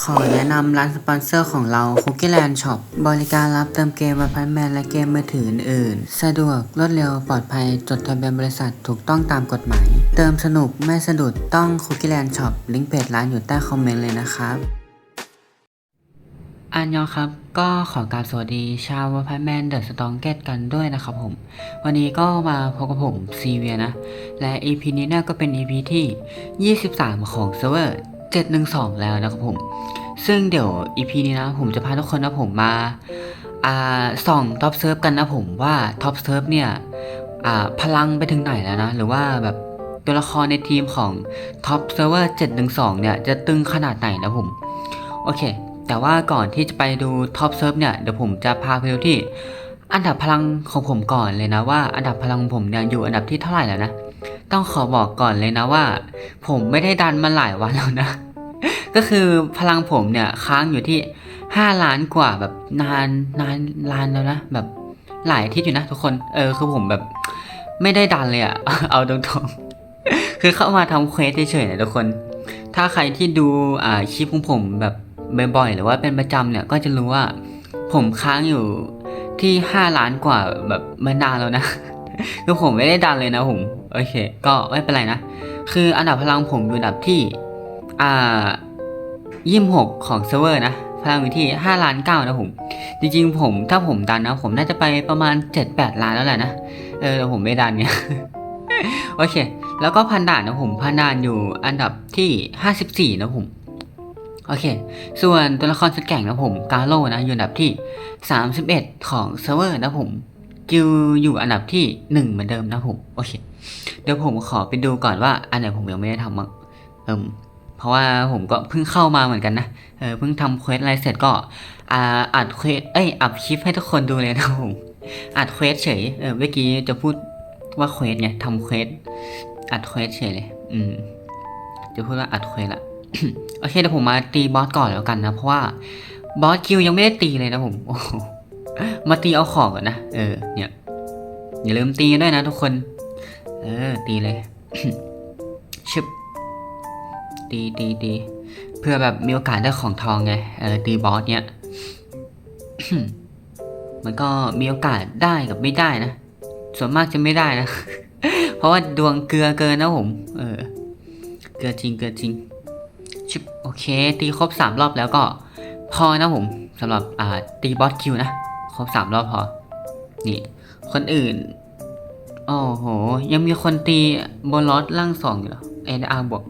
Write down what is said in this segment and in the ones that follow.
ขอแนะนำร้านสปอนเซอร์ของเรา Cookie Land Shop บริการรับเติมเกม a p a r t m e n t และเกมมือถืออื่นๆสะดวกรวดเร็วปลอดภัยจดทะเบียนบริษัทถูกต้องตามกฎหมาย เติมสนุกไม่สะดุดต้อง Cookie Land Shop ลิงก์เพจร้านอยู่ใต้คอมเมนต์เลยนะครับ อันยองครับ ก็ขอกรารสวัสดีชาววพันแมนเดอะสตองเกตกันด้วยนะครับผม วันนี้ก็มาพบกับผมซีเวียนะ และ EP นี้เนี่ยก็เป็น EP ที่ 23 ของเซิร์ฟเวอร์ 712 แล้วนะครับผม ซึ่งเดี๋ยว EP นี้นะผมจะพาทุกคนนะผมมาอ่าส่องท็อปเซิร์ฟกันนะผมว่าท็อปเซิร์ฟเนี่ยอ่าพลังไปถึงไหนแล้วนะ หรือว่าแบบตัวละครในทีมของท็อปเซิร์ฟเวอร์712 เนี่ยจะตึงขนาดไหนนะผม โอเค แต่ว่าก่อนที่จะไปดูท็อปเซิร์ฟเนี่ยเดี๋ยวผมจะพาไปดูที่อันดับพลังของผมก่อนเลยนะว่าอันดับพลังของผมเนี่ยอยู่อันดับที่เท่าไหร่แล้วนะ ต้องขอบอกก่อนเลยนะว่า ผมไม่ได้ดันมาหลายวันแล้วนะ ก็คือพลังผมเนี่ยค้างอยู่ที่ 5 ล้านกว่าแบบนานนานล้านแล้วนะแบบหลายทิตย์อยู่นะทุกคน เออคือผมแบบไม่ได้ดันเลยอะเอาตรงๆ คือเข้ามาทำเควสเฉยๆนะทุกคน ถ้าใครที่ดูอ่าคลิปของผมแบบบ่อยๆหรือว่าเป็นประจำเนี่ยก็จะรู้ว่า ผมค้างอยู่ที่ 5 ล้านกว่าแบบมานานแล้วนะ คือผมไม่ได้ดันเลยนะผม โอเค ก็ไม่เป็นไรนะ คืออันดับพลังผมอยู่อันดับที่ อ่ายี่หกของเซิร์ฟเวอร์นะ พลังอยู่ที่5ล้านเก้านะผม จริงๆ ผมถ้าผมดันนะ ผมน่าจะไปประมาณ 7-8 ล้านแล้วแหละนะ เออแต่ผมไม่ดันเนี่ยโอเค แล้วก็พันด่านนะผม พันด่านอยู่อันดับที่ 54 นะผม โอเค ส่วนตัวละครสุดแก่งนะผม กาโลนะ อยู่อันดับที่ 31 ของเซิร์ฟเวอร์นะผม กิวอยู่อันดับที่1เหมือนเดิมนะผมโอเค เดี๋ยวผมขอไปดูก่อนว่าอันไหนผมยังไม่ได้ทำบ้างเอิมเพราะว่าผมก็เพิ่งเข้ามาเหมือนกันนะเออเพิ่งทำเควสอะไรเสร็จก็อ่าอัดเควสเอ้ยอัดคลิปให้ทุกคนดูเลยนะผมอัดเควสเฉยเออเมื่อกี้จะพูดว่าเควสไงทำเควสอัดเควสเฉยเลยอืมจะพูดว่าอัดเควสละโอเคเดี๋ยวผมมาตีบอสก่อนแล้วกันนะเพราะว่าบอสคิวยังไม่ได้ตีเลยนะผมโอ้ มาตีเอาของก่อนนะ เออ เนี่ย อย่าลืมตีด้วยนะทุกคน เออ ตีเลย ชึบ ตีตีตีเพื่อแบบมีโอกาสได้ของทองไง เออ ตีบอสเนี่ย มันก็มีโอกาสได้กับไม่ได้นะ ส่วนมากจะไม่ได้นะ เพราะว่าดวงเกลือเกินนะผม เออ เกลือจริง เกลือจริงชิบโอเค ตีครบสามรอบแล้วก็พอนะผมสำหรับอ่าตีบอสคิวนะ ครบสามรอบพอ นี่ คนอื่น โอ้โห ยังมีคนตีบนลอสล่างสองอยู่เหรอเอ็นอาร์บวก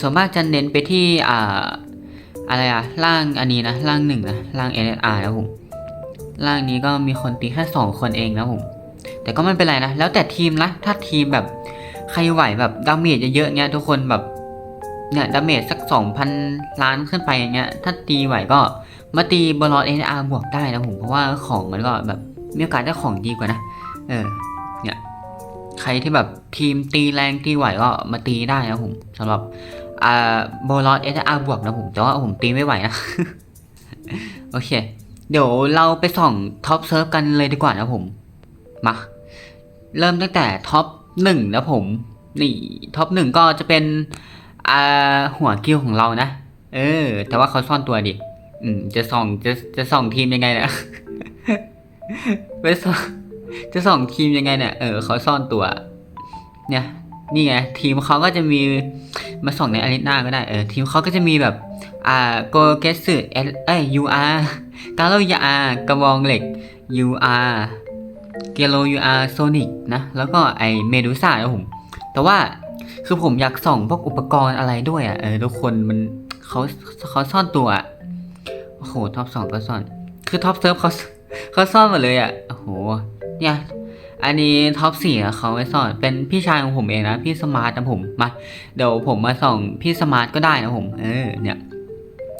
ส่วนมากจะเน้นไปที่อ่าอะไรอะล่างอันนี้นะล่างหนึ่งนะล่างเอ็นอาร์นะผมล่างนี้ก็มีคนตีแค่สองคนเองนะผมแต่ก็ไม่เป็นไรนะ แล้วแต่ทีมนะ ถ้าทีมแบบใครไหวแบบดาเมจเยอะๆเงี้ยทุกคนแบบเนี่ยดาเมจสักสองพันล้านขึ้นไปอย่างเงี้ยถ้าตีไหวก็ มาตีบอลลอดเอ็นอาร์บวกได้นะผมเพราะว่าของมันก็แบบมีโอกาสได้ของดีกว่านะ เออ เนี่ย ใครที่แบบทีมตีแรงตีไหวก็มาตีได้นะผมสำหรับอ่าบอลลอดเอ็นอาร์บวกนะผมแต่ว่าผมตีไม่ไหวนะ โอเค เดี๋ยวเราไปส่องท็อปเซิร์ฟกันเลยดีกว่านะผมมาเริ่มตั้งแต่ท็อปหนึ่งนะผม นี่ท็อปหนึ่งก็จะเป็นอ่าหัวคิวของเรานะ เออ แต่ว่าเขาซ่อนตัวดิ อืม จะส่องจะจะส่องทีมยังไงเนี่ยไปส่องจะส่องทีมยังไงเนี่ยเออเขาซ่อนตัว เนี่ย นี่ไงทีมเขาก็จะมีมาส่องในอารีนาก็ได้เออทีมเขาก็จะมีแบบ อ่าโกเกสึเอ้ยยูอาร์กาโลยาอากระบองเหล็กยูอาร์เกโลยูอาร์โซนิกนะแล้วก็ไอเมดูซ่านะผมแต่ว่าคือผมอยากส่องพวกอุปกรณ์อะไรด้วยอะเออทุกคนมันเขาเขาซ่อนตัวอะ โอ้โหท็อปสองก็ซ่อน คือท็อปเซิร์ฟเขาเขาซ่อนหมดเลยอะโอ้โหเนี่ยอันนี้ท็อปสี่เขาไว้ซ่อนเป็นพี่ชายของผมเองนะ พี่สมาร์ทนะผมมาเดี๋ยวผมมาส่องพี่สมาร์ทก็ได้นะผมเออเนี่ย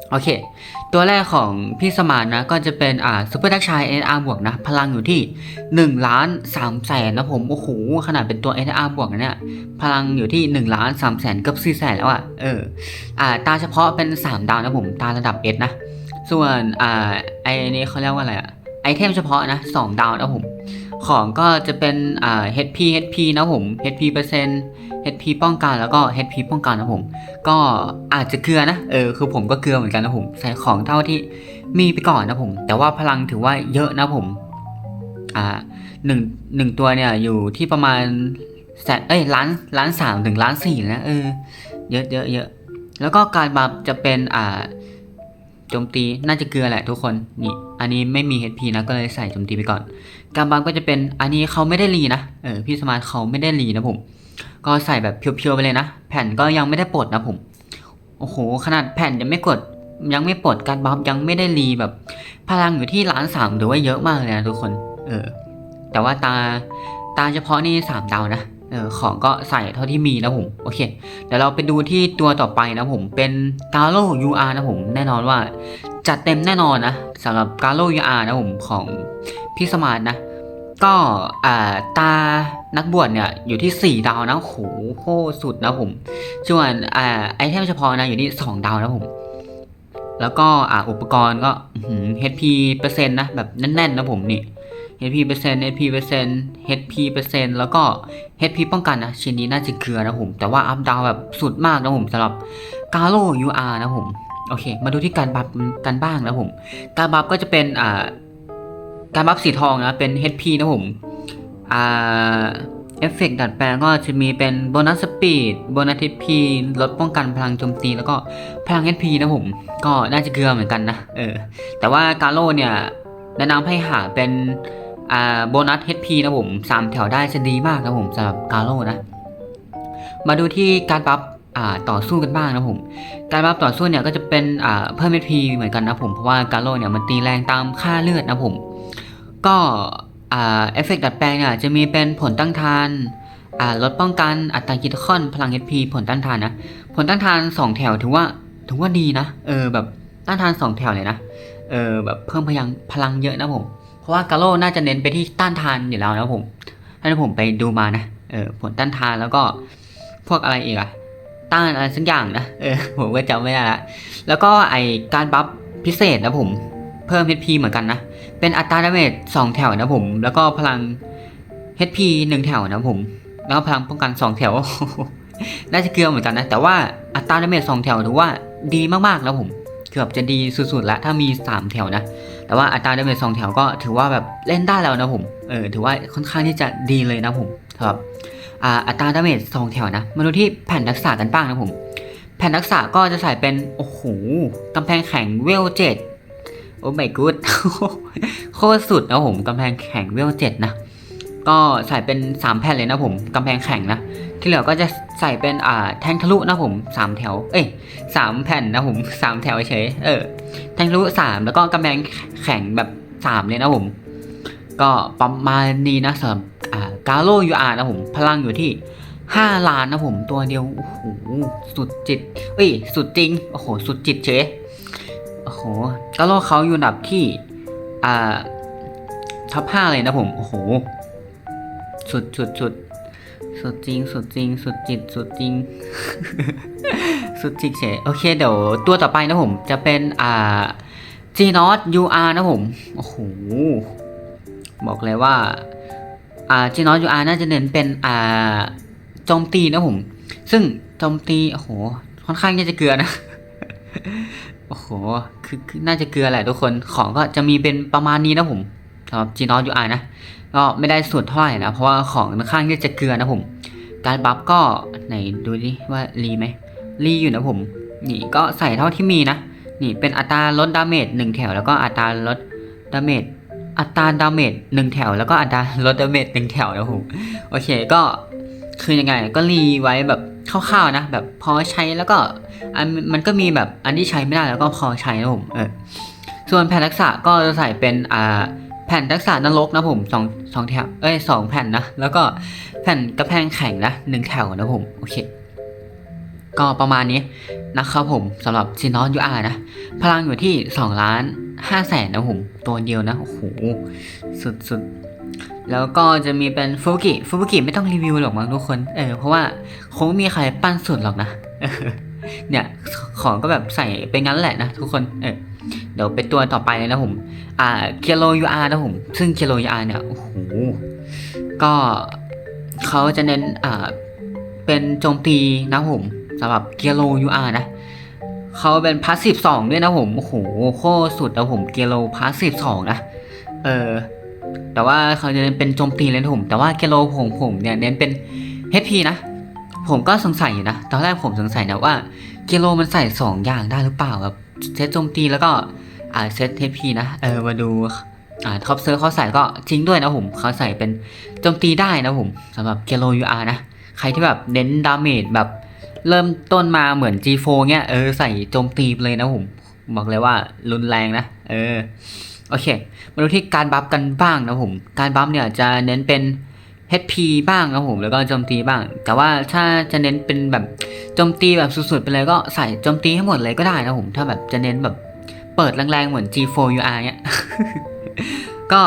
โอเค ตัวแรกของพี่สมาร์ทนะก็จะเป็นอ่าซูเปอร์ดักชายเอ็นอาร์บวกนะ พลังอยู่ที่1ล้าน3แสนนะผมโอ้โหขนาดเป็นตัวเอ็นอาร์บวกเนี่ยพลังอยู่ที่1ล้าน3แสนเกือบ4แสนแล้วอะ่ะเอออ่าตาเฉพาะเป็น 3 ดาวนะผมตาระดับเอสนะ ส่วนอ่าไอนี้เขาเรียกว่าอะไรอะไอเทมเฉพาะนะ2ดาวนะผม ของก็จะเป็นอ่า HP HP นะผม HP เปอร์เซ็นต์ HP ป้องกันแล้วก็ HP ป้องกันนะผม ก็อาจจะเกลือนะเออคือผมก็เกลือเหมือนกันนะผม ใส่ของเท่าที่มีไปก่อนนะผม แต่ว่าพลังถือว่าเยอะนะผมอ่าหนึ่งหนึ่งตัวเนี่ยอยู่ที่ประมาณแสนเอ้ยล้านล้านสามถึงล้านสี่นะเออเยอะเยอะเยอะแล้วก็การบัฟจะเป็นอ่า โจมตีน่าจะเกลือแหละทุกคนนี่อันนี้ไม่มี HP นะก็เลยใส่โจมตีไปก่อนการบัฟก็จะเป็นอันนี้เขาไม่ได้รีนะเออพี่สมาร์ทเขาไม่ได้รีนะผมก็ใส่แบบเพียวๆไปเลยนะ แผ่นก็ยังไม่ได้ปลดนะผมโอ้โหขนาดแผ่นยังไม่กดยังไม่ปลดการบัฟยังไม่ได้รีแบบ พลังอยู่ที่ล้านสามถือว่าเยอะมากเลยนะทุกคน เออแต่ว่าตาตาเฉพาะนี่สามดาวนะ เออของก็ใส่เท่าที่มีนะผมโอเคเดี๋ยวเราไปดูที่ตัวต่อไปนะผมเป็นกาโ o UR นะผมแน่นอนว่า จัดเต็มแน่นอนนะสำหรับกาโ o UR นะผมของพี่สมาร์ทนะ ก็อ่าตานักบวชเนี่ยอยู่ที่ 4 ดาวนะโหโคตรสุดนะผมส่วนอ่าไอเทมเฉพาะนะอยู่ที่ 2 ดาวนะผมแล้วก็อ่าอุปกรณ์ก็หือ HP เปอร์เซ็นต์นะแบบแน่นๆนะผมนี่ HP เปอร์เซ็นต์ HP เปอร์เซ็นต์ HP เปอร์เซ็นต์แล้วก็ HP ป้องกันนะชิ้นนี้น่าจะเกลือนะผม แต่ว่าอัพดาวแบบสุดมากนะผมสำหรับกาโ o UR นะผมโอเค มาดูที่การบัฟกันบ้างนะผม การบัฟก็จะเป็นอ่าการบัฟสีทองนะเป็น HP นะผมอ่าเอฟเฟกต์ดัดแปลงก็จะมีเป็นโบนัสสปีดโบนัส HP ลดป้องกันพลังโจมตีแล้วก็พลัง HP นะผม ก็น่าจะเกลือเหมือนกันนะ เออ แต่ว่ากาโ o เนี่ยแนะนำให้หาเป็น อ่าโบนัส HP นะผม3แถวได้จะดีมากนะผมสำหรับกาโ o นะ มาดูที่การบัฟต่อสู้กันบ้างนะผม การบัฟต่อสู้เนี่ยก็จะเป็นเพิ่ม HP เหมือนกันนะผมเพราะว่ากาโ o เนี่ยมันตีแรงตามค่าเลือดนะผม ก็เอฟเฟกต์ดัดแปลงเนี่ยจะมีเป็นผลตั้งทานลดป้องกันอัตราคิดคอนพลัง HP ผลต้านทานนะ ผลต้านทาน 2 แถวถือว่าถือว่าดีนะ เออแบบต้านทาน 2 แถวเลยนะ เออแบบเพิ่มพลังพลังเยอะนะผม เพราะว่ากาโ o น่าจะเน้นไปที่ต้านทานอยู่แล้วนะผม ถ้าผมไปดูมานะ เออผลต้านทานแล้วก็พวกอะไรอีกอะต้านอะไรสักอย่างนะ เออผมก็จำไม่ได้ละ แล้วก็ไอการบัฟพิเศษนะผม เพิ่ม HP เหมือนกันนะ เป็นอัตราดาเมจ2แถวนะผม แล้วก็พลัง HP 1แถวนะผม แล้วก็พลังป้องกัน2แถว น่าจะเกลือเหมือนกันนะ แต่ว่าอัตราดาเมจ2แถวถือว่าดีมากๆนะผม เกือบจะดีสุดๆแล้วถ้ามี3แถวนะ แต่ว่าอัตราดาเมจ2แถวก็ถือว่าแบบเล่นได้แล้วนะผมเออถือว่าค่อนข้างที่จะดีเลยนะผมครับอัตราดาเมจ2แถวนะมาดูที่แผ่นรักษะกันบ้างนะผม แผ่นรักษะก็จะใส่เป็นโอ้โหกำแพงแข็งเวลเจ็ดโอ้ไม่กูดโคตรสุดนะผมกำแพงแข็งเวลเจ็ดนะ ก็ใส่เป็น 3 แผ่นเลยนะผมกำแพงแข็งนะ ที่เหลือก็จะใส่เป็นอ่าแทงทะลุนะผมสามแถว เอ้ยสามแผ่นนะผมสามแถวเฉยเออแทงทะลุสามแล้วก็กำแพงแข็งแบบสามเลยนะผม ก็ประมาณนี้นะสำหรับอ่ากาโลยูอาร์นะผม พลังอยู่ที่ 5 ล้านนะผมตัวเดียวโอ้โหสุดจิต เอ้ย สุดจริงโอ้โหสุดจิตเฉยโอ้โหกาโลเขาอยู่อันดับที่อ่าท็อป5เลยนะผม โอ้โห สุดสุดสุดสุดจริง สุดจริง สุดจิต สุดจริง สุดจิตเฉยโอเค เดี๋ยวตัวต่อไปนะผม จะเป็นอ่า G Not UR นะผม โอ้โห บอกเลยว่า อ่า G Not UR น่าจะเน้นเป็นอ่าโจมตีนะผม ซึ่งโจมตี โอ้โห ค่อนข้างที่จะเกลือนะ โอ้โห คือน่าจะเกลือแหละทุกคน ของก็จะมีเป็นประมาณนี้นะผมสำหรับ G Not UI นะ ก็ไม่ได้สุดเท่าไหร่นะเพราะว่าของค่อนข้างที่จะเกลือนะผม การบัฟก็ไหนดูดิว่ารีไหมรีอยู่นะผม นี่ก็ใส่เท่าที่มีนะ นี่เป็นอัตราลดดาเมจหนึ่งแถวแล้วก็อัตราลดดาเมจอัตราดาเมจหนึ่งแถวแล้วก็อัตราลดดาเมจหนึ่งแถวนะผมโอเคก็คือยังไงก็รีไว้แบบคร่าวๆนะ แบบพอใช้แล้วก็อันมันก็มีแบบอันที่ใช้ไม่ได้แล้วก็พอใช้นะผมเออส่วนแผนทักษะก็จะใส่เป็นอ่า ผ่นทักษะนรกนะผมสองสองแถวเอ้ยสองแผ่นนะ แล้วก็แผ่นกระแพงแข็งนะหนึ่งแถวนะผม โอเค ก็ประมาณนี้นะครับผมสำหรับซีนอสยูอาร์นะ พลังอยู่ที่2ล้าน5แสนนะผม ตัวเดียวนะ โอ้โห สุดสุดแล้วก็จะมีเป็นฟูกิฟูกิไม่ต้องรีวิวหรอกมั้งทุกคน เออ เพราะว่าคงมีใครปั้นสุดหรอกนะเนี่ย ของก็แบบใส่ไปงั้นแหละนะทุกคน เออ เดี๋ยวไปตัวต่อไปเลยนะผม อ่าเคียโรยูอาร์นะผม ซึ่งเคียโรยูอาร์เนี่ย โอ้โห ก็เขาจะเน้นอ่าเป็นโจมตีนะผมสำหรับเกียโลยูอาร์นะเขาเป็นพาสซีฟสองด้วยนะผมโอ้โหโคตรสุดนะผมเกียโลพาสซีฟสองนะเออแต่ว่าเขาจะเน้นเป็นโจมตีเลยนะผม แต่ว่าเกียโลของผมเนี่ยเน้นเป็น HP นะ ผมก็สงสัยอยู่นะตอนแรกผมสงสัยนะว่าเกียโลมันใส่สองอย่างได้หรือเปล่าแบบ เซตโจมตีแล้วก็อ่าเซต HP นะเออมาดูอ่าท็อปเซอร์เขาใส่ก็จริงด้วยนะผมเขาใส่เป็นโจมตีได้นะผมสำหรับเกียโล UR นะ ใครที่แบบเน้นดาเมจแบบเริ่มต้นมาเหมือน G4 เงี้ยเออใส่โจมตีเลยนะผมบอกเลยว่ารุนแรงนะเออโอเค มาดูที่การบัฟกันบ้างนะผม การบัฟเนี่ยจะเน้นเป็น HP บ้างนะผมแล้วก็โจมตีบ้าง แต่ว่าถ้าจะเน้นเป็นแบบ โจมตีแบบสุดๆไปเลยก็ใส่โจมตีให้หมดเลยก็ได้นะผม ถ้าแบบจะเน้นแบบเปิดแรงๆ เหมือน G4 UR เนี่ยก็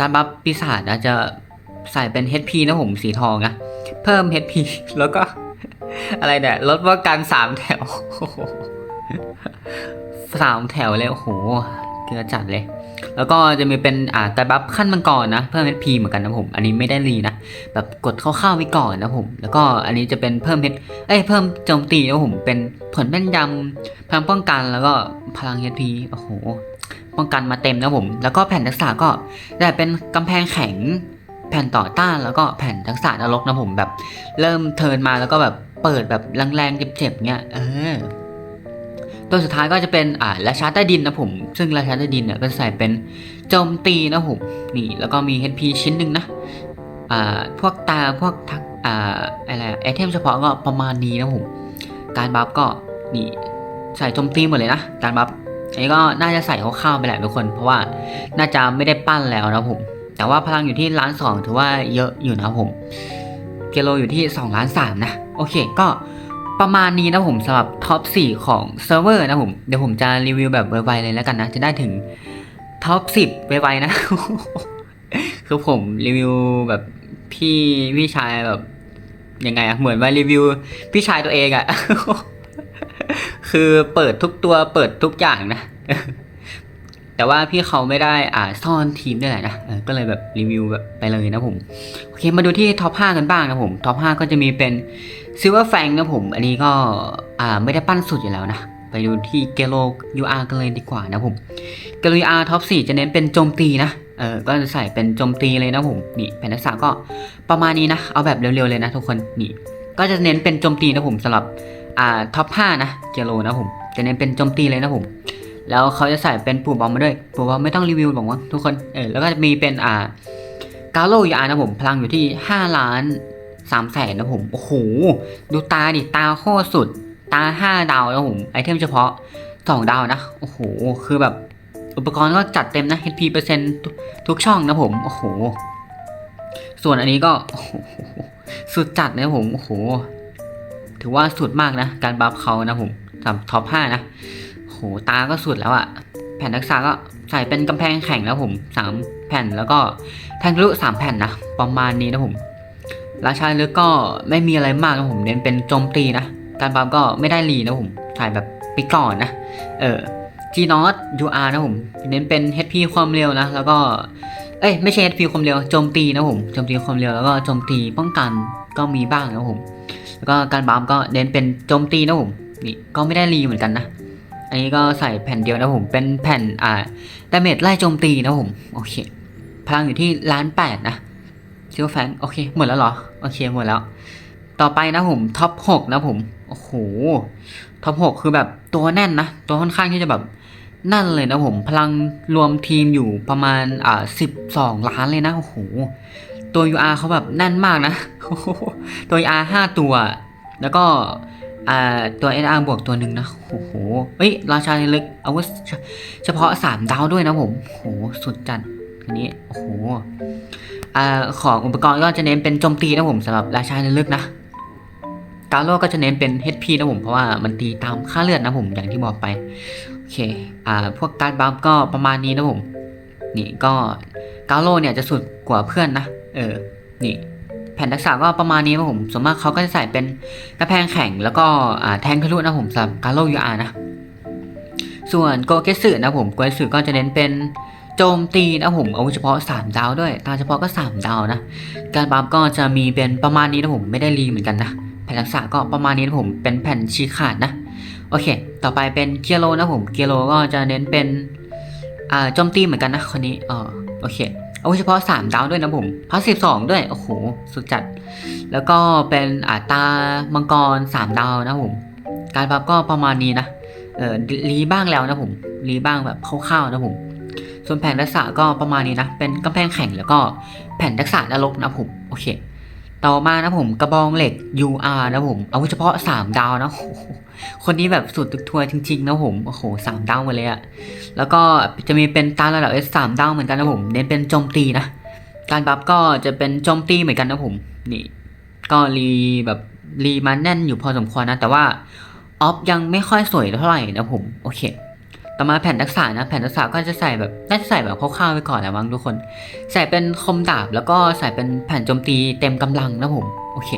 การบัฟปีศาจอาจจะใส่เป็น HP นะผมสีทองนะเพิ่ม HP แล้วก็ อะไรเนี่ยลดว่าการสามแถวสามแถวเลยโอ้โหเกลือจัดเลย แล้วก็จะมีเป็นอ่าการบัฟขั้นมังกรนะ เพิ่ม HP เหมือนกันนะผม อันนี้ไม่ได้รีนะ แบบกดเข้าๆไว้ก่อนนะผม แล้วก็อันนี้จะเป็นเพิ่ม H เอ้ยเพิ่มโจมตีนะผม เป็นผลแม่นยำพลังป้องกันแล้วก็พลัง HP โอ้โห ป้องกันมาเต็มนะผม แล้วก็แผ่นทักษะก็ได้เป็นกำแพงแข็งแผ่นต่อต้านแล้วก็แผ่นทักษะนรกนะผมแบบ เริ่มเทินมาแล้วก็แบบเปิดแบบแรงๆเจ็บๆเงี้ยเออ ตัวสุดท้ายก็จะเป็นอ่าราชาใต้ดินนะผม ซึ่งราชาใต้ดินเนี่ยก็จะใส่เป็นโจมตีนะผมนี่แล้วก็มี HP ชิ้นหนึ่งนะอ่าพวกตาพวกทักอ่าอะไรไอเทมเฉพาะก็ประมาณนี้นะผมการบัฟก็นี่ใส่โจมตีหมดเลยนะการบัฟอันนี้ก็น่าจะใส่คร่าวๆไปแหละทุกคน เพราะว่าน่าจะไม่ได้ปั้นแล้วนะผม แต่ว่าพลังอยู่ที่ล้านสองถือว่าเยอะอยู่นะผมเกโลอยู่ที่2ล้าน3นะโอเคก็ ประมาณนี้นะผมสำหรับท็อป 4 ของเซิร์ฟเวอร์นะผม เดี๋ยวผมจะรีวิวแบบไวๆเลยแล้วกันนะ จะได้ถึงท็อป 10 ไวๆนะ คือผมรีวิวแบบพี่พี่ชายแบบยังไงอะเหมือนว่ารีวิวพี่ชายตัวเองอะคือเปิดทุกตัวเปิดทุกอย่างนะ แต่ว่าพี่เขาไม่ได้อ่าซ่อนทีมด้วยแหละนะก็เลยแบบรีวิวแบบไปเลยนะผมโอเคมาดูที่ท็อป5กันบ้างนะผมท็อป5ก็จะมีเป็นซิลเวอร์แฟงนะผม อันนี้ก็อ่าไม่ได้ปั้นสุดอยู่แล้วนะไปดูที่เกโล UR กันเลยดีกว่านะผมเกโล UR ท็อป4จะเน้นเป็นโจมตีนะเออก็จะใส่เป็นโจมตีเลยนะผมนี่แผ่นทักษะก็ประมาณนี้นะเอาแบบเร็วๆเลยนะทุกคนนี่ก็จะเน้นเป็นโจมตีนะผมสำหรับอ่าท็อป5นะเกโลนะผมจะเน้นเป็นโจมตีเลยนะผม แล้วเขาจะใส่เป็นปูบอมมาด้วยปูบอมไม่ต้องรีวิวบอกว่าทุกคนเออแล้วก็จะมีเป็นอ่ากาโลยานะผมพลังอยู่ที่ 5 ล้าน3แสนนะผมโอ้โหดูตาดิตาโคตรสุด ตา 5 ดาวนะผมไอเทมเฉพาะ 2 ดาวนะโอ้โหคือแบบอุปกรณ์ก็จัดเต็มนะ HP เปอร์เซ็นต์ทุกช่องนะผมโอ้โหส่วนอันนี้ก็โอ้โหสุดจัดนะผมโอ้โหถือว่าสุดมากนะ การบัฟเขานะผมสำหรับท็อป5นะ ตาก็สุดแล้วอะแผ่นทักษะก็ใส่เป็นกำแพงแข็งแล้วผมสามแผ่นแล้วก็แทงทะลุสามแผ่นนะประมาณนี้นะผมราชาลึกก็ไม่มีอะไรมากนะผมเน้นเป็นโจมตีนะการบัฟก็ไม่ได้รีนะผมใส่แบบไปก่อนนะเออ G Not UR นะผมเน้นเป็น HP ความเร็วนะแล้วก็เอ้ยไม่ใช่ HP ความเร็วโจมตีนะผมโจมตีความเร็วแล้วก็โจมตีป้องกันก็มีบ้างนะผมแล้วก็การบัฟก็เน้นเป็นโจมตีนะผมนี่ก็ไม่ได้รีเหมือนกันนะ อันนี้ก็ใส่แผ่นเดียวนะผม เป็นแผ่นอ่าดาเมจไล่โจมตีนะผม โอเค พลังอยู่ที่ล้านแปดนะซิลแฟงโอเค หมดแล้วเหรอ โอเค หมดแล้ว ต่อไปนะผมท็อปหกนะผม โอ้โห ท็อปหกคือแบบตัวแน่นนะ ตัวค่อนข้างที่จะแบบแนั่นเลยนะผม พลังรวมทีมอยู่ประมาณอ่าสิบสองล้านเลยนะ โอ้โห ตัว UR เขาแบบแน่นมากนะโอ้โหตัว UR ห้าตัว แล้วก็ อ่าตัว NR บวกตัวหนึ่งนะโอ้โหเฮ้ยราชาในลึกอาวุธเฉพาะ3ดาวด้วยนะผมโอ้โหสุดจัดอันนี้โอ้โหอ่าของอุปกรณ์ก็จะเน้นเป็นโจมตีนะผมสำหรับราชาในลึกนะกาโลก็จะเน้นเป็น HP นะผมเพราะว่ามันตีตามค่าเลือดนะผมอย่างที่บอกไปโอเคอ่าพวกการบัฟก็ประมาณนี้นะผมนี่ก็กาโลเนี่ยจะสุดกว่าเพื่อนนะเออนี่ แผ่นทักษะก็ประมาณนี้นะผมส่วนมากเขาก็จะใส่เป็นกระแพงแข็งแล้วก็แทงทะลุนะผมสำหรับการ์โลยูอาร์นะ ส่วนโกเกสึนะผมโกเกสึก็จะเน้นเป็นโจมตีนะผมเอาเฉพาะ 3 ดาวด้วย ตาเฉพาะก็ 3 ดาวนะ การบัฟก็จะมีเป็นประมาณนี้นะผมไม่ได้รีเหมือนกันนะ แผ่นทักษะก็ประมาณนี้นะผมเป็นแผ่นชี้ขาดนะ โอเค ต่อไปเป็นเกียโลนะผมเกียโลก็จะเน้นเป็นอ่าโจมตีเหมือนกันนะคนนี้เออโอเค เอาเฉพาะ 3 ดาวด้วยนะผมพาสิบสองด้วย โอ้โห สุดจัด แล้วก็เป็นอาตามังกร 3 ดาวนะผม การบัฟก็ประมาณนี้นะ เออรีบ้างแล้วนะผมรีบ้างแบบคร่าวๆนะผม ส่วนแผ่นทักษะก็ประมาณนี้นะ เป็นกำแพงแข็งแล้วก็แผ่นทักษะนรกนะผม โอเค ต่อมานะผมกระบองเหล็ก UR นะผม เอาไว้เฉพาะ 3 ดาวนะคนนี้แบบสุดตึกทัวร์จริงๆนะผม โอ้โหสามดาวมาเลยอะแล้วก็จะมีเป็นตาระดับ S สามดาวเหมือนกันนะผม เน้นเป็นโจมตีนะ การบัฟก็จะเป็นโจมตีเหมือนกันนะผม นี่ ก็รีแบบรีมาแน่นอยู่พอสมควรนะ แต่ว่าออฟยังไม่ค่อยสวยเท่าไหร่นะผม โอเค ต่อมาแผ่นทักษะนะแผ่นทักษะก็จะใส่แบบน่าจะใส่แบบคร่าวๆไปก่อนแหละมั้งทุกคน ใส่เป็นคมดาบแล้วก็ใส่เป็นแผ่นโจมตีเต็มกำลังนะผมโอเค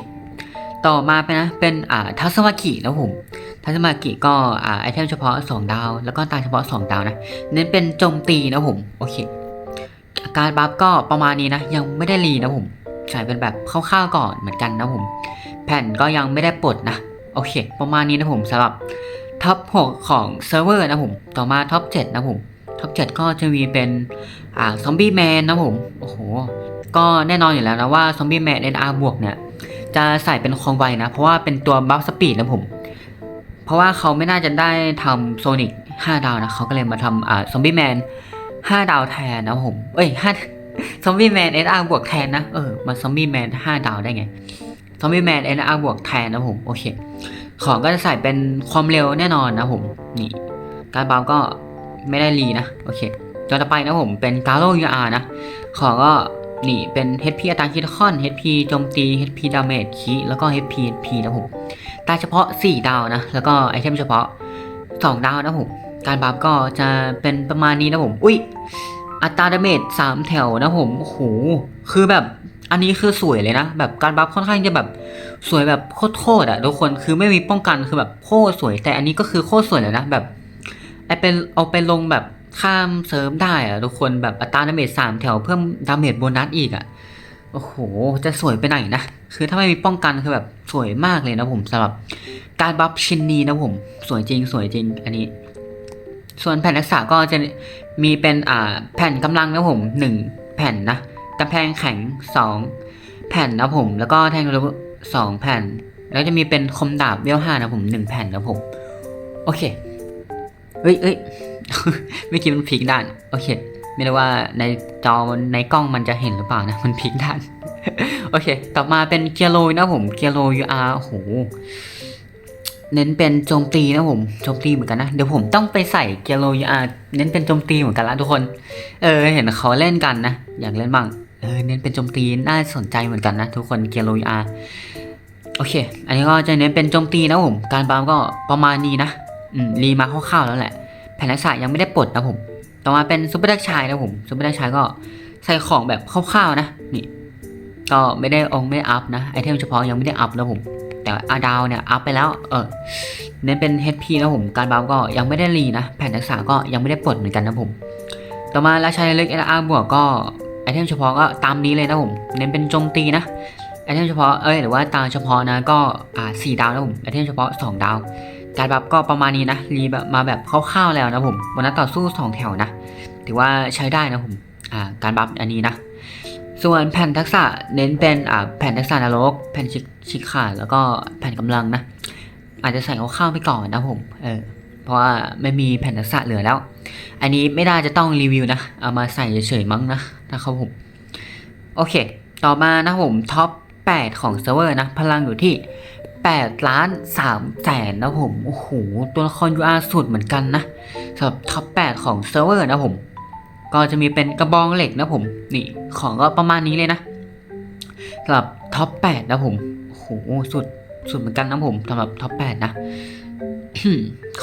ต่อมาเป็นนะเป็นอ่าทัศมากินะผมทัศมากิก็อ่าไอเทมเฉพาะ 2 ดาว แล้วก็ตาเฉพาะ 2 ดาวนะเน้นเป็นโจมตีนะผมโอเค การบัฟก็ประมาณนี้นะ ยังไม่ได้รีนะผมใส่เป็นแบบคร่าวๆก่อนเหมือนกันนะผม แผ่นก็ยังไม่ได้ปลดนะ โอเค ประมาณนี้นะผมสำหรับ ท็อป 6 ของเซิร์ฟเวอร์นะผม ต่อมาท็อป 7 นะผมท็อป 7 ก็จะมีเป็นอ่าซอมบี้แมนนะผม โอ้โห ก็แน่นอนอยู่แล้วนะว่าซอมบี้แมน NR บวกเนี่ย จะใส่เป็นคอมไวนะ เพราะว่าเป็นตัวบัฟสปีดนะผม เพราะว่าเขาไม่น่าจะได้ทำโซนิก5ดาวนะเขาก็เลยมาทำอ่าซอมบี้แมน5ดาวแทนนะผม เอ้ย5ซอมบี้แมน NR บวกแทนนะ เออมาซอมบี้แมน5ดาวได้ไงซอมบี้แมน NR บวกแทนนะผม โอเค ของก็จะใส่เป็นความเร็วแน่นอนนะผมนี่การบัฟก็ไม่ได้รีนะโอเคต่อไปนะผมเป็นกาโลยูอาร์นะของก็นี่เป็น HP อัตราคิดคอน HP โจมตี HP ดาเมจคีแล้วก็ HP HP นะผมตาเฉพาะ 4 ดาวนะ แล้วก็ไอเทมเฉพาะ 2 ดาวนะผม การบัฟก็จะเป็นประมาณนี้นะผม อุ้ย อัตราดาเมจ3แถวนะผม โอ้โห คือแบบ อันนี้คือสวยเลยนะ แบบการบัฟค่อนข้างจะแบบสวยแบบโคตรๆอะทุกคนคือไม่มีป้องกันคือแบบโคตรสวย แต่อันนี้ก็คือโคตรสวยเลยนะแบบไอเป็นเอาไปลงแบบข้ามเซิร์ฟได้อะทุกคนแบบอัตราดาเมจ3แถวเพิ่มดาเมจโบนัสอีกอะโอ้โห จะสวยไปไหนนะ คือถ้าไม่มีป้องกันคือแบบสวยมากเลยนะผมสำหรับการบัฟชิ้นนี้นะผมสวยจริงสวยจริงอันนี้ ส่วนแผ่นทักษะก็จะมีเป็นอ่าแผ่นกำลังนะผมหนึ่งแผ่นนะ กำแพงแข็งสองแผ่นนะผม แล้วก็แทงระเบิดสองแผ่น แล้วจะมีเป็นคมดาบเวลห้านะผมหนึ่งแผ่นนะผม โอเค เอ้ยเอ้ยเมื่อกี้มันพลิกด้าน โอเค ไม่รู้ว่าในจอในกล้องมันจะเห็นหรือเปล่านะ มันพลิกด้าน โอเค ต่อมาเป็นเกียร์โรยนะผมเกียร์โรยอาร์โอ้โหเน้นเป็นโจมตีนะผมโจมตีเหมือนกันนะ เดี๋ยวผมต้องไปใส่เกียร์โรยอาร์เน้นเป็นโจมตีเหมือนกันละทุกคน เออ เห็นเขาเล่นกันนะ อยากเล่นบ้าง เออเน้นเป็นโจมตีน่าสนใจเหมือนกันนะ ทุกคนเกียร์โรยอาร์โอเค อันนี้ก็จะเน้นเป็นโจมตีนะผม การบามก็ประมาณนี้นะอืมรีมาคร่าวๆแล้วแหละ แผ่นทักษะยังไม่ได้ปลดนะผม ต่อมาเป็นซูเปอร์ดักชายนะผมซูเปอร์ดักชายก็ใส่ของแบบคร่าวๆนะนี่ก็ไม่ได้องไม่ได้อัพนะไอเทมเฉพาะยังไม่ได้อัพนะผม แต่อาดาวเนี่ยอัพไปแล้วเออเน้นเป็น HP นะผมการบัฟก็ยังไม่ได้รีนะ แผ่นทักษะก็ยังไม่ได้ปลดเหมือนกันนะผม ต่อมาราชาเล็ก NR บวกก็ ไอเทมเฉพาะก็ตามนี้เลยนะผม เน้นเป็นโจมตีนะ ไอเทมเฉพาะ เอ้ย หรือว่าตาเฉพาะนะก็อ่าสี่ดาวนะผม ไอเทมเฉพาะ 2 ดาว การบัฟก็ประมาณนี้นะ รีแบบมาแบบคร่าวๆแล้วนะผมวันนั้นต่อสู้ 2 แถวนะ ถือว่าใช้ได้นะผม อ่า การบัฟอันนี้นะ ส่วนแผ่นทักษะเน้นเป็นอ่าแผ่นทักษะนรก แผ่นชิชิขาดแล้วก็แผ่นกำลังนะ อาจจะใส่เอาข้าวไปก่อนนะผม เออ เพราะว่าไม่มีแผ่นทักษะเหลือแล้ว อันนี้ไม่น่าจะต้องรีวิวนะ เอามาใส่เฉยๆมั้งนะนะครับผม โอเค ต่อมานะผมท็อป 8 ของเซิร์ฟเวอร์นะ พลังอยู่ที่ 8 ล้าน3แสนนะผม โอ้โห ตัวละคร UR สุดเหมือนกันนะสำหรับท็อป 8 ของเซิร์ฟเวอร์นะผม ก็จะมีเป็นกระบองเหล็กนะผม นี่ ของก็ประมาณนี้เลยนะสำหรับท็อป 8 นะผม โอ้โห สุด สุดเหมือนกันนะผมสำหรับท็อป 8 นะ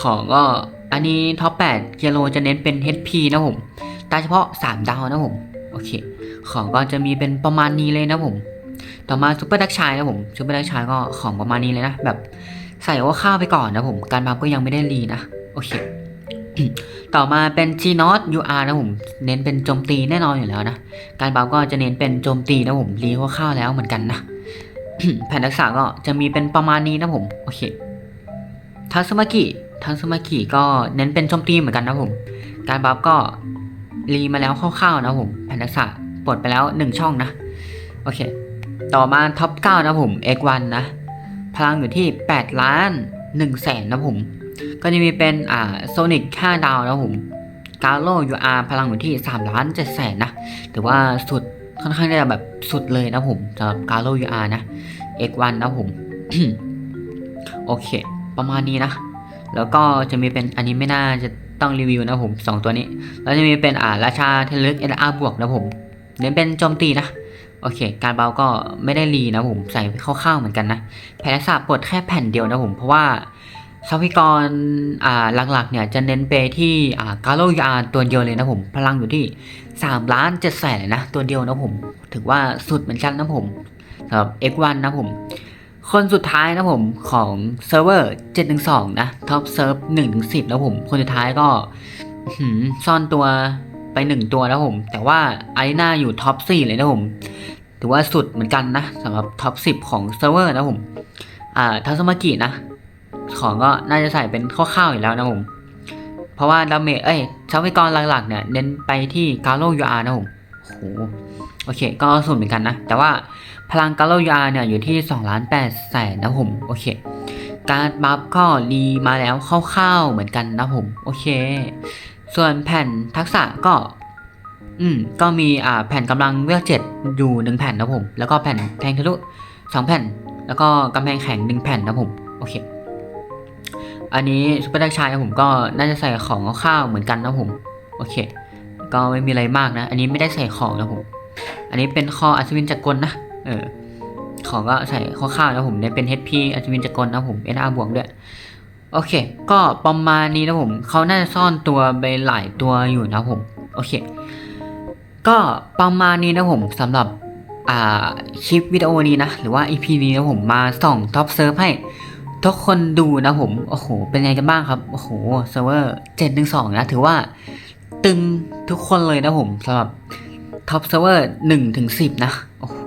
ของก็อันนี้ท็อป8เกียโลจะเน้นเป็น HP นะผมตาเฉพาะ 3 ดาวนะผม โอเค ของก็จะมีเป็นประมาณนี้เลยนะผม ต่อมาซูเปอร์ดักชายนะผมซูเปอร์ดักชายก็ของประมาณนี้เลยนะ แบบใส่ว่าข้าวไปก่อนนะผม การบัฟก็ยังไม่ได้รีนะ โอเค ต่อมาเป็น G Not UR นะผม เน้นเป็นโจมตีแน่นอนอยู่แล้วนะ การบัฟก็จะเน้นเป็นโจมตีนะผมรีคร่าวแล้วเหมือนกันนะ แผ่นทักษะก็จะมีเป็นประมาณนี้นะผม โอเค ทัสมากิทัสมากิก็เน้นเป็นโจมตีเหมือนกันนะผม การบัฟก็รีมาแล้วคร่าวๆนะผมแผ่นทักษะปลดไปแล้ว 1 ช่องนะ โอเค ต่อมาท็อป9นะผม X1 นะ พลังอยู่ที่ 8 ล้าน1แสนนะผม ก็จะมีเป็นอ่าโซนิก5ดาวนะผมกาโลยูอาร์พลังอยู่ที่ 3 ล้าน7แสนนะ ถือว่าสุดค่อนข้างจะแบบสุดเลยนะผมสำหรับกาโลยูอาร์นะ X1 นะผม โอเค ประมาณนี้นะ แล้วก็จะมีเป็นอันนี้ไม่น่าจะต้องรีวิวนะผม 2 ตัวนี้ แล้วจะมีเป็นอ่าราชาเทลึกเอ็นอาร์บวกนะผมเน้นเป็นโจมตีนะโอเค การเบาก็ไม่ได้รีนะผมใส่คร่าวๆเหมือนกันนะแผ่นทักษะปลดแค่แผ่นเดียวนะผม เพราะว่าทรัพยากรอ่าหลักๆเนี่ยจะเน้นไปที่อ่ากาโลยาตัวเดียวเลยนะผม พลังอยู่ที่3ล้าน7แสนเลยนะ ตัวเดียวนะผม ถือว่าสุดเหมือนกันนะผมสำหรับ X1 นะผม คนสุดท้ายนะผมของเซิร์ฟเวอร์712 นะท็อปเซิร์ฟ1-10นะผม คนสุดท้ายก็ซ่อนตัวไป 1 ตัวนะผม แต่ว่าไอน่าอยู่ท็อป4เลยนะผม ถือว่าสุดเหมือนกันนะสำหรับท็อป10 ของเซิร์ฟเวอร์นะผม อ่าทัสมากินะ ของก็น่าจะใส่เป็นข้าวๆอยู่แล้วนะผม เพราะว่าดาเมจเอ้ยทรัพยากรหลักๆเนี่ยเน้นไปที่กาโลยูอาร์นะผมโอ้โห โอเค ก็สุดเหมือนกันนะ แต่ว่าพลังกาโลยาเนี่ยอยู่ที่2ล้าน8แสนนะผม โอเค การบัฟก็รีมาแล้วคร่าวๆเหมือนกันนะผม โอเค ส่วนแผ่นทักษะก็ อืม ก็มีอ่าแผ่นกำลังเวลเจ็ดอยู่หนึ่งแผ่นนะผม แล้วก็แผ่นแทงทะลุสองแผ่น แล้วก็กำแพงแข็งหนึ่งแผ่นนะผม โอเค อันนี้ซุปเปอร์ดักชายผมก็น่าจะใส่ของข้าวๆเหมือนกันนะผม โอเค ก็ไม่มีอะไรมากนะ อันนี้ไม่ได้ใส่ของนะผม อันนี้เป็นคออัศวินจักรกลนะ เออ ของก็ใส่ข้าวนะผมเนี่ยเป็น HP อัศวินจักรกลนะผม NR บวกด้วย โอเค ก็ประมาณนี้นะผม เขาน่าจะซ่อนตัวไปหลายตัวอยู่นะผม โอเค ก็ประมาณนี้นะผมสำหรับอ่าคลิปวิดีโอนี้นะ หรือว่า EP นี้นะผมมาส่องท็อปเซิร์ฟให้ทุกคนดูนะผม โอ้โห เป็นไงกันบ้างครับ โอ้โหเซิร์ฟเวอร์เจ็ดหนึ่งสองนะ ถือว่าตึงทุกคนเลยนะผมสำหรับ ท็อปเซิร์ฟเวอร์หนึ่งถึงสิบนะ โอ้โห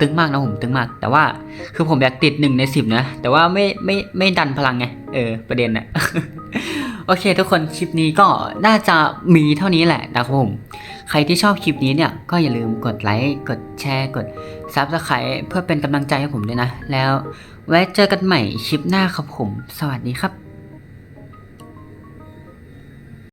ตึงมากนะผมตึงมาก แต่ว่าคือผมอยากติดหนึ่งในสิบนะ แต่ว่าไม่ไม่ไม่ดันพลังไง เออ ประเด็นนะโอเค ทุกคนคลิปนี้ก็น่าจะมีเท่านี้แหละนะครับผม ใครที่ชอบคลิปนี้เนี่ย ก็อย่าลืมกดไลค์ กดแชร์ กด Subscribe เพื่อเป็นกำลังใจให้ผมด้วยนะ แล้วไว้เจอกันใหม่คลิปหน้าครับผม สวัสดีครับ